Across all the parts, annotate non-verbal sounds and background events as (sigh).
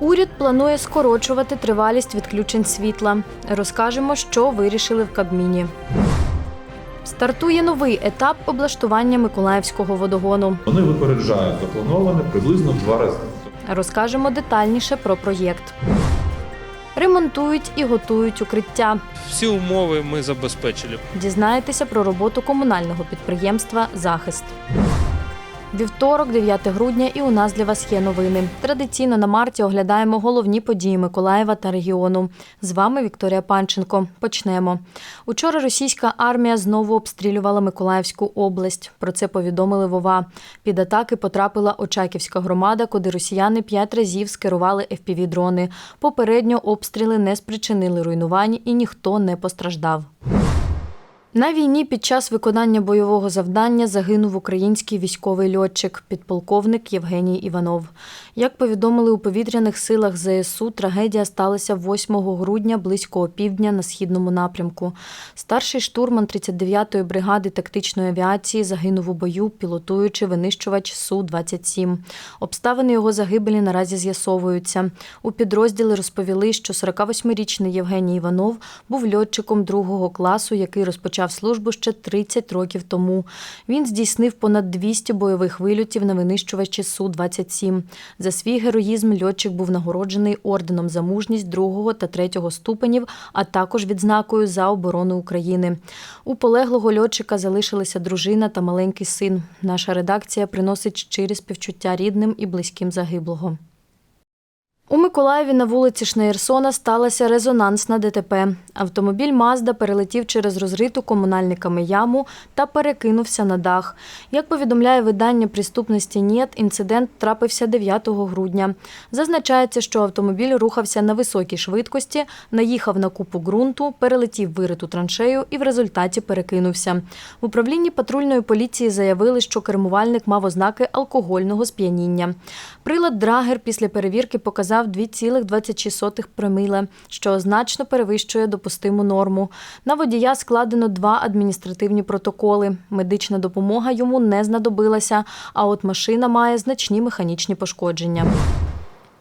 Уряд планує скорочувати тривалість відключень світла. Розкажемо, що вирішили в Кабміні. Стартує новий етап облаштування Миколаївського водогону. Вони випереджають заплановане приблизно в два рази. Розкажемо детальніше про проєкт. Ремонтують і готують укриття. Всі умови ми забезпечили. Дізнаєтеся про роботу комунального підприємства Захист. Вівторок, 9 грудня, і у нас для вас є новини. Традиційно на марті оглядаємо головні події Миколаєва та регіону. З вами Вікторія Панченко. Почнемо. Учора російська армія знову обстрілювала Миколаївську область. Про це повідомили Вова. Під атаки потрапила Очаківська громада, куди росіяни п'ять разів скерували FPV-дрони. Попередньо обстріли не спричинили руйнувань і ніхто не постраждав. На війні під час виконання бойового завдання загинув український військовий льотчик, підполковник Євгеній Іванов. Як повідомили у повітряних силах ЗСУ, трагедія сталася 8 грудня близько опівдня на східному напрямку. Старший штурман 39-ї бригади тактичної авіації загинув у бою, пілотуючи винищувач Су-27. Обставини його загибелі наразі з'ясовуються. У підрозділі розповіли, що 48-річний Євгеній Іванов був льотчиком другого класу, який розпочав службу ще 30 років тому. Він здійснив понад 200 бойових вильотів на винищувачі Су-27. За свій героїзм льотчик був нагороджений орденом за мужність другого та третього ступенів, а також відзнакою за оборону України. У полеглого льотчика залишилися дружина та маленький син. Наша редакція приносить щирі співчуття рідним і близьким загиблого. У Миколаєві на вулиці Шнеєрсона сталася резонансна ДТП. Автомобіль Мазда перелетів через розриту комунальниками яму та перекинувся на дах. Як повідомляє видання «Приступності НІТ», інцидент трапився 9 грудня. Зазначається, що автомобіль рухався на високій швидкості, наїхав на купу ґрунту, перелетів вириту траншею і в результаті перекинувся. В управлінні патрульної поліції заявили, що кермувальник мав ознаки алкогольного сп'яніння. Прилад Драгер після перевірки показав 2,26 проміле, що значно перевищує допустиму норму. На водія складено два адміністративні протоколи. Медична допомога йому не знадобилася, а от машина має значні механічні пошкодження.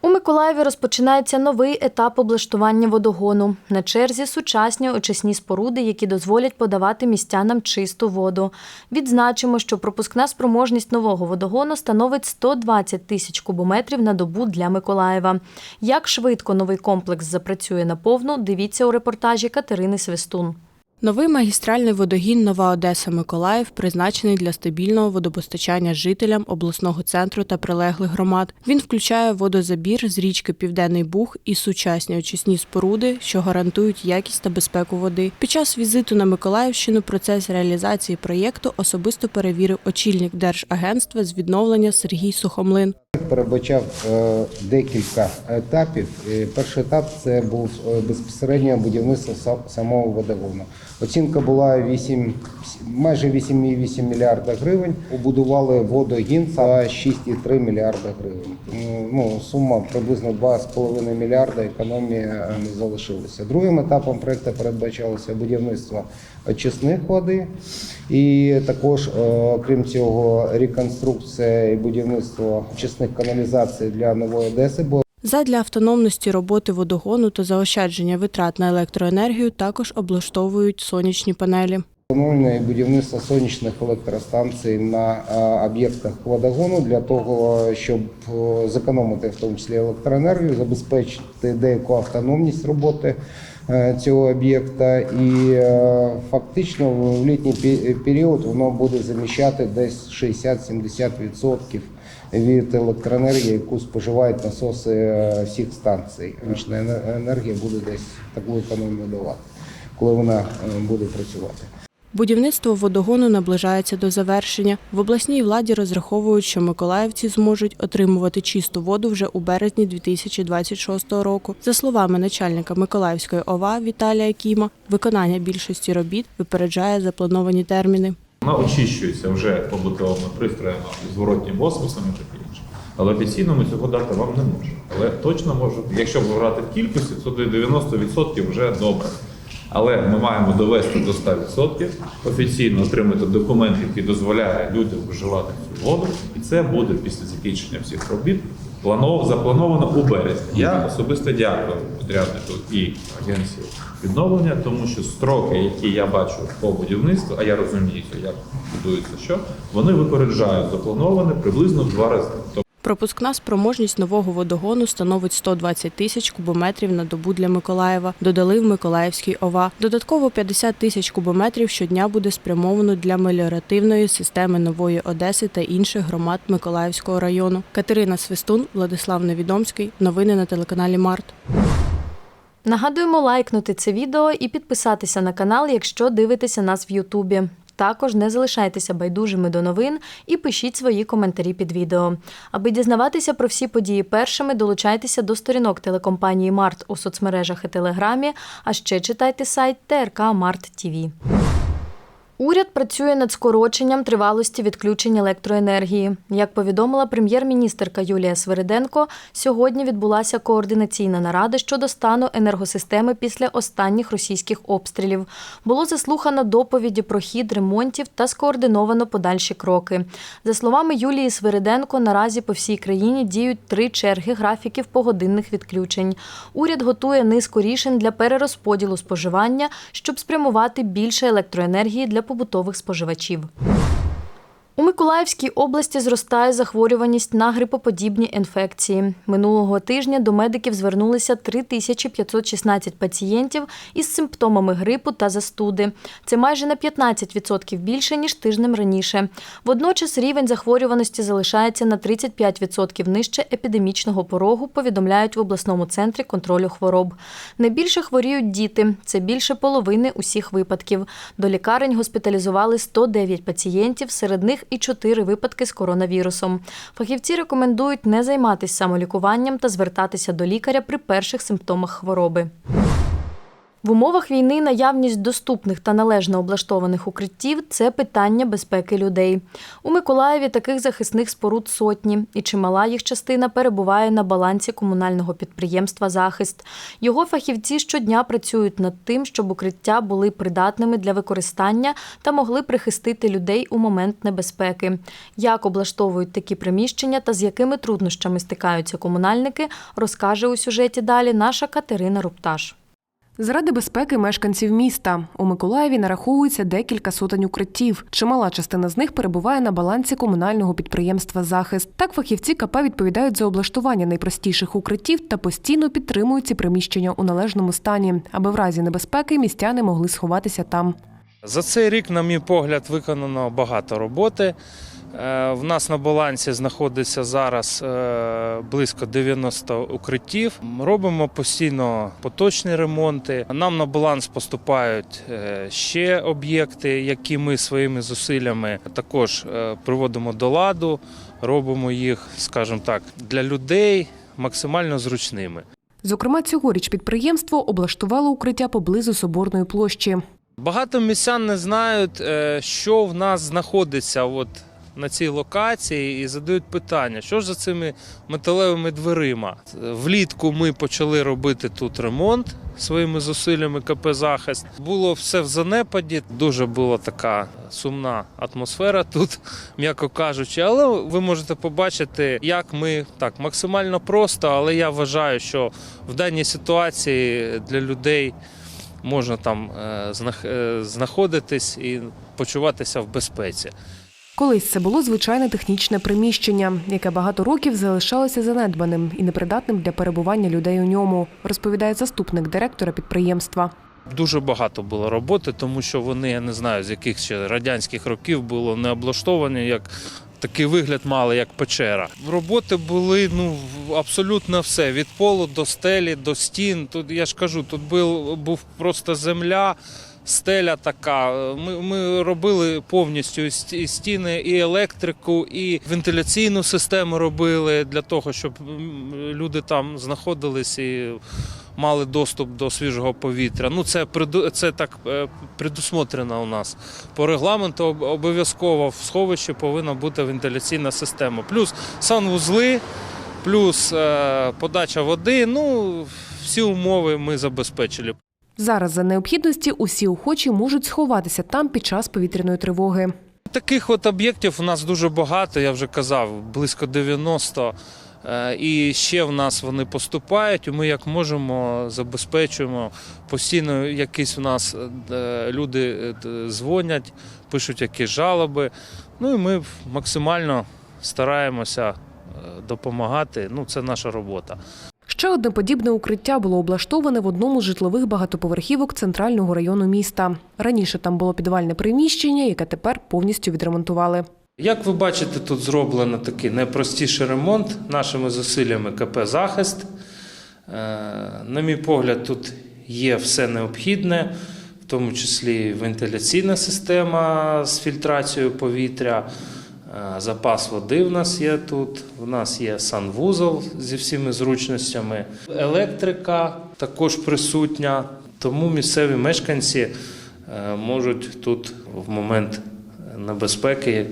У Миколаєві розпочинається новий етап облаштування водогону. На черзі сучасні очисні споруди, які дозволять подавати містянам чисту воду. Відзначимо, що пропускна спроможність нового водогону становить 120 тисяч кубометрів на добу для Миколаєва. Як швидко новий комплекс запрацює наповну, дивіться у репортажі Катерини Свистун. Новий магістральний водогін Нова Одеса Миколаїв призначений для стабільного водопостачання жителям обласного центру та прилеглих громад. Він включає водозабір з річки Південний Буг і сучасні очисні споруди, що гарантують якість та безпеку води. Під час візиту на Миколаївщину процес реалізації проєкту особисто перевірив очільник Держагентства з відновлення Сергій Сухомлин. Передбачав е, декілька етапів. Перший етап це був е, безпосередньо будівництво самого водогону. Оцінка була 8, майже 8,8 мільярда гривень. Побудували водогін за 6,3 мільярда гривень. Ну, сума приблизно 2,5 мільярда економії е, не залишилася. Другим етапом проекту передбачалося будівництво очисних води. І також, крім цього, реконструкція і будівництво очисних каналізацій для Нової Одеси. Бо Задля автономності роботи водогону та заощадження витрат на електроенергію також облаштовують сонячні панелі. Встановлення будівництво сонячних електростанцій на об'єктах водогону для того, щоб зекономити в тому числі електроенергію, забезпечити деяку автономність роботи е, цього об'єкта. І е, фактично в літній період воно буде заміщати десь 60-70% від електроенергії, яку споживають насоси е, всіх станцій. Ене- енергія буде десь таку економію давати, коли вона е, буде працювати. Будівництво водогону наближається до завершення. В обласній владі розраховують, що миколаївці зможуть отримувати чисту воду вже у березні 2026 року. За словами начальника Миколаївської ОВА Віталія Кіма, виконання більшості робіт випереджає заплановані терміни. Вона очищується вже побутовими пристроями, зворотнім осмосом і таке інше. Але офіційно ми цього дати вам не можемо. Але точно можемо, якщо брати в кількості, то до 90% вже добре. Але ми маємо довести до 100%, офіційно отримати документ, який дозволяє людям вживати цю воду, і це буде після закінчення всіх робіт Планов, заплановано у березні. Я особисто дякую підряднику і агенції відновлення, тому що строки, які я бачу по будівництву, а я розумію, як будується що, вони випереджають заплановане приблизно в два рази. Пропускна спроможність нового водогону становить 120 тисяч кубометрів на добу для Миколаєва. Додали в Миколаївській ОВА. Додатково 50 тисяч кубометрів щодня буде спрямовано для меліоративної системи Нової Одеси та інших громад Миколаївського району. Катерина Свистун, Владислав Невідомський. Новини на телеканалі Март. Нагадуємо лайкнути це відео і підписатися на канал, якщо дивитеся нас в Ютубі. Також не залишайтеся байдужими до новин і пишіть свої коментарі під відео. Аби дізнаватися про всі події першими, долучайтеся до сторінок телекомпанії Март у соцмережах і Телеграмі, а ще читайте сайт ТРК Март ТІВІ. Уряд працює над скороченням тривалості відключень електроенергії. Як повідомила прем'єр-міністерка Юлія Свириденко, сьогодні відбулася координаційна нарада щодо стану енергосистеми після останніх російських обстрілів. Було заслухано доповіді про хід ремонтів та скоординовано подальші кроки. За словами Юлії Свириденко, наразі по всій країні діють три черги графіків погодинних відключень. Уряд готує низку рішень для перерозподілу споживання, щоб спрямувати більше електроенергії для побутових споживачів. У Миколаївській області зростає захворюваність на грипоподібні інфекції. Минулого тижня до медиків звернулися 3516 пацієнтів із симптомами грипу та застуди. Це майже на 15% більше, ніж тижнем раніше. Водночас рівень захворюваності залишається на 35% нижче епідемічного порогу, повідомляють в обласному центрі контролю хвороб. Найбільше хворіють діти. Це більше половини усіх випадків. До лікарень госпіталізували 109 пацієнтів, серед них і 4 випадки з коронавірусом. Фахівці рекомендують не займатися самолікуванням та звертатися до лікаря при перших симптомах хвороби. В умовах війни наявність доступних та належно облаштованих укриттів це питання безпеки людей. У Миколаєві таких захисних споруд сотні, і чимала їх частина перебуває на балансі комунального підприємства Захист. Його фахівці щодня працюють над тим, щоб укриття були придатними для використання та могли прихистити людей у момент небезпеки. Як облаштовують такі приміщення та з якими труднощами стикаються комунальники, розкаже у сюжеті далі наша Катерина Рупташ. Заради безпеки мешканців міста у Миколаєві нараховується декілька сотень укриттів. Чимала частина з них перебуває на балансі комунального підприємства Захист. Так фахівці КП відповідають за облаштування найпростіших укриттів та постійно підтримують ці приміщення у належному стані, аби в разі небезпеки містяни могли сховатися там. За цей рік, на мій погляд, виконано багато роботи. Е, В нас на балансі знаходиться зараз е, близько 90 укриттів. Робимо постійно поточні ремонти. Нам на баланс поступають е, ще об'єкти, які ми своїми зусиллями також приводимо до ладу, робимо їх, скажімо так, для людей максимально зручними. Зокрема, цьогоріч підприємство облаштувало укриття поблизу соборної площі. Багато містян не знають, що в нас знаходиться от на цій локації, і задають питання, що ж за цими металевими дверима. Влітку ми почали робити тут ремонт своїми зусиллями КП Захист. Було все в занепаді. Дуже була така сумна атмосфера тут, (laughs) м'яко кажучи. Але ви можете побачити, як ми так максимально просто, але я вважаю, що в даній ситуації для людей можна там е, е, знаходитись і почуватися в безпеці. Колись це було звичайне технічне приміщення, яке багато років залишалося занедбаним і непридатним для перебування людей у ньому, розповідає заступник директора підприємства. Дуже багато було роботи, тому що вони, я не знаю, з яких ще радянських років було не облаштовані, як такий вигляд мали, як печера. Роботи були ну абсолютно все: від полу до стелі, до стін. Тут я ж кажу, тут був, був просто земля. Стеля така. Ми, ми робили повністю стіни, і електрику, і вентиляційну систему робили для того, щоб люди там знаходились і мали доступ до свіжого повітря. Ну це це так е, предусмотрено у нас. По регламенту обов'язково в сховищі повинна бути вентиляційна система. Плюс санвузли, плюс е, подача води. Ну всі умови ми забезпечили. Зараз за необхідності усі охочі можуть сховатися там під час повітряної тривоги. Таких от об'єктів у нас дуже багато, я вже казав, близько 90. Е, І ще в нас вони поступають, ми як можемо забезпечуємо постійно якісь у нас е, люди е, дзвонять, пишуть якісь жалоби. Ну і ми максимально стараємося допомагати. Ну, це наша робота. Ще одне подібне укриття було облаштоване в одному з житлових багатоповерхівок центрального району міста. Раніше там було підвальне приміщення, яке тепер повністю відремонтували. Як ви бачите, тут зроблено такий найпростіший ремонт нашими зусиллями КП Захист. Е, На мій погляд, тут є все необхідне, в тому числі вентиляційна система з фільтрацією повітря, запас води в нас є тут. У нас є санвузол зі всіми зручностями, електрика також присутня. Тому місцеві мешканці е, можуть тут в момент небезпеки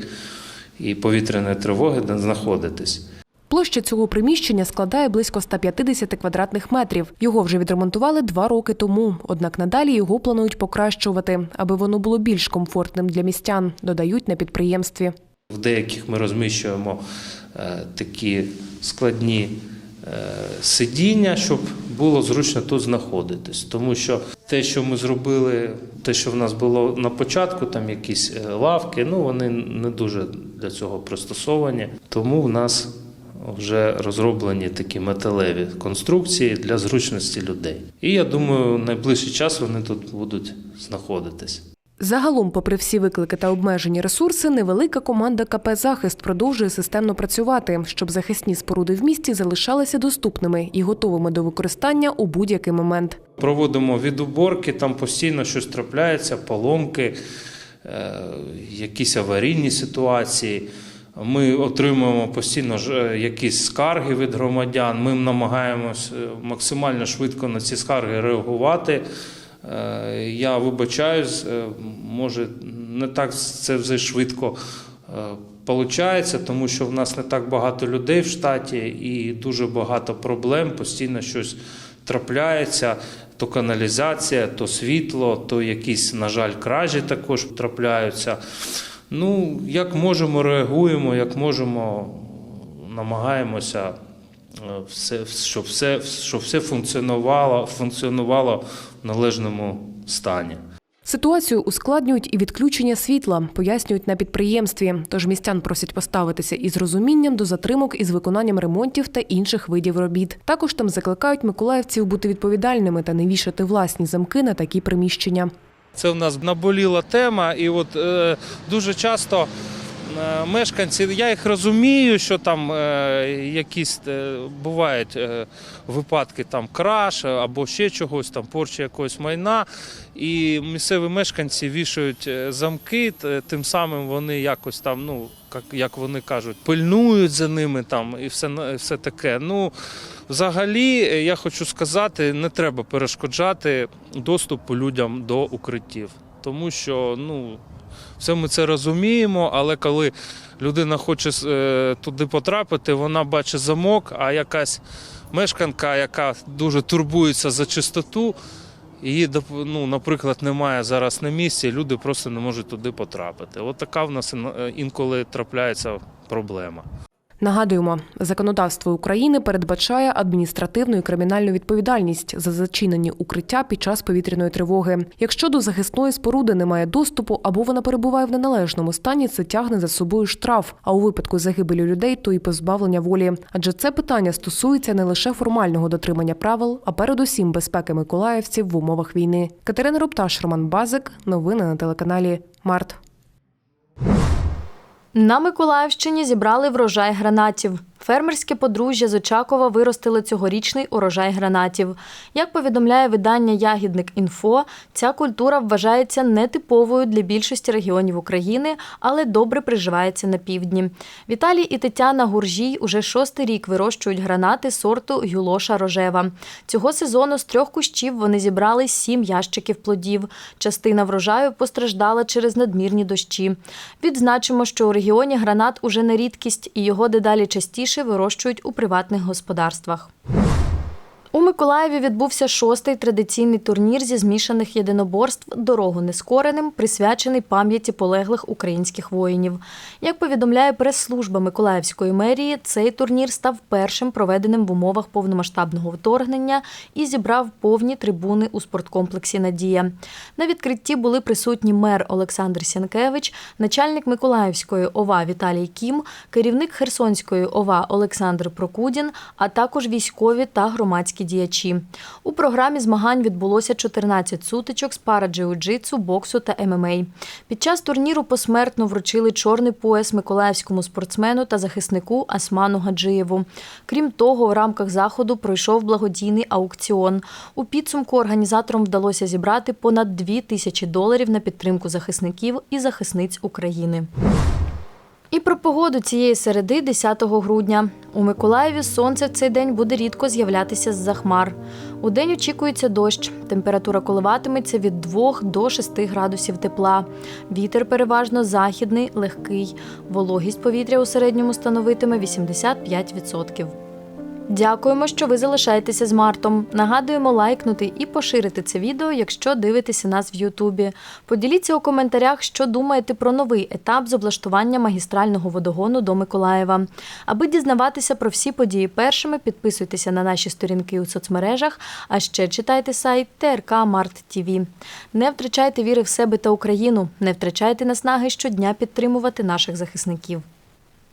і повітряної тривоги знаходитись. Площа цього приміщення складає близько 150 квадратних метрів. Його вже відремонтували два роки тому. Однак надалі його планують покращувати, аби воно було більш комфортним для містян, додають на підприємстві. В деяких ми розміщуємо е, такі складні е, сидіння, щоб було зручно тут знаходитись. Тому що те, що ми зробили, те, що в нас було на початку, там якісь е, лавки, ну вони не дуже для цього пристосовані. Тому в нас вже розроблені такі металеві конструкції для зручності людей. І я думаю, найближчий час вони тут будуть знаходитись. Загалом, попри всі виклики та обмежені ресурси, невелика команда КП Захист продовжує системно працювати, щоб захисні споруди в місті залишалися доступними і готовими до використання у будь-який момент. Проводимо відуборки, там постійно щось трапляється, поломки, е, якісь аварійні ситуації. Ми отримуємо постійно е, якісь скарги від громадян. Ми намагаємось е, максимально швидко на ці скарги реагувати. Е, Я вибачаюсь, е, може не так це все швидко Получається, тому що в нас не так багато людей в штаті і дуже багато проблем. Постійно щось трапляється. То каналізація, то світло, то якісь, на жаль, кражі також трапляються. Ну, як можемо, реагуємо, як можемо, намагаємося, е, все, щоб, все, щоб все функціонувало, функціонувало в належному стані. Ситуацію ускладнюють і відключення світла, пояснюють на підприємстві. Тож містян просять поставитися із розумінням до затримок із виконанням ремонтів та інших видів робіт. Також там закликають миколаївців бути відповідальними та не вішати власні замки на такі приміщення. Це в нас наболіла тема, і от е, дуже часто е, мешканці, я їх розумію, що там е, якісь е, бувають е, випадки там краш або ще чогось, там порчі якогось майна. І місцеві мешканці вішають е, замки, тим самим вони якось там, ну як, вони кажуть, пильнують за ними там і все, все таке. Ну, Взагалі, е, я хочу сказати, не треба перешкоджати доступу людям до укриттів, тому що ну, все ми це розуміємо, але коли людина хоче е, туди потрапити, вона бачить замок, а якась мешканка, яка дуже турбується за чистоту, її, ну, наприклад, немає зараз на місці, люди просто не можуть туди потрапити. От така в нас е, інколи трапляється проблема. Нагадуємо, законодавство України передбачає адміністративну і кримінальну відповідальність за зачинені укриття під час повітряної тривоги. Якщо до захисної споруди немає доступу або вона перебуває в неналежному стані, це тягне за собою штраф. А у випадку загибелі людей то і позбавлення волі. Адже це питання стосується не лише формального дотримання правил, а передусім безпеки миколаївців в умовах війни. Катерина Рупташ, Роман Базик. Новини на телеканалі Март. На Миколаївщині зібрали врожай гранатів. Фермерське подружжя з Очакова виростили цьогорічний урожай гранатів. Як повідомляє видання Ягідник інфо, ця культура вважається нетиповою для більшості регіонів України, але добре приживається на півдні. Віталій і Тетяна Гуржій уже шостий рік вирощують гранати сорту Гюлоша Рожева. Цього сезону з трьох кущів вони зібрали сім ящиків плодів. Частина врожаю постраждала через надмірні дощі. Відзначимо, що у регіоні гранат уже не рідкість, і його дедалі частіше вирощують у приватних господарствах. У Миколаєві відбувся шостий традиційний турнір зі змішаних єдиноборств Дорогу нескореним, присвячений пам'яті полеглих українських воїнів. Як повідомляє прес-служба Миколаївської мерії, цей турнір став першим проведеним в умовах повномасштабного вторгнення і зібрав повні трибуни у спорткомплексі Надія. На відкритті були присутні мер Олександр Сянкевич, начальник Миколаївської ОВА Віталій Кім, керівник Херсонської ОВА Олександр Прокудін, а також військові та громадські діячі. У програмі змагань відбулося 14 сутичок з пара-джиу-джитсу, боксу та ММА. Під час турніру посмертно вручили чорний пояс миколаївському спортсмену та захиснику Асману Гаджиєву. Крім того, в рамках заходу пройшов благодійний аукціон. У підсумку організаторам вдалося зібрати понад 2 тисячі доларів на підтримку захисників і захисниць України. І про погоду цієї середи, 10 грудня. У Миколаєві сонце в цей день буде рідко з'являтися з-за хмар. У день очікується дощ. Температура коливатиметься від 2 до 6 градусів тепла. Вітер переважно західний, легкий. Вологість повітря у середньому становитиме 85%. Дякуємо, що ви залишаєтеся з Мартом. Нагадуємо лайкнути і поширити це відео, якщо дивитеся нас в Ютубі. Поділіться у коментарях, що думаєте про новий етап з облаштування магістрального водогону до Миколаєва. Аби дізнаватися про всі події першими, підписуйтеся на наші сторінки у соцмережах, а ще читайте сайт ТРК Март ТВ. Не втрачайте віри в себе та Україну, не втрачайте наснаги щодня підтримувати наших захисників.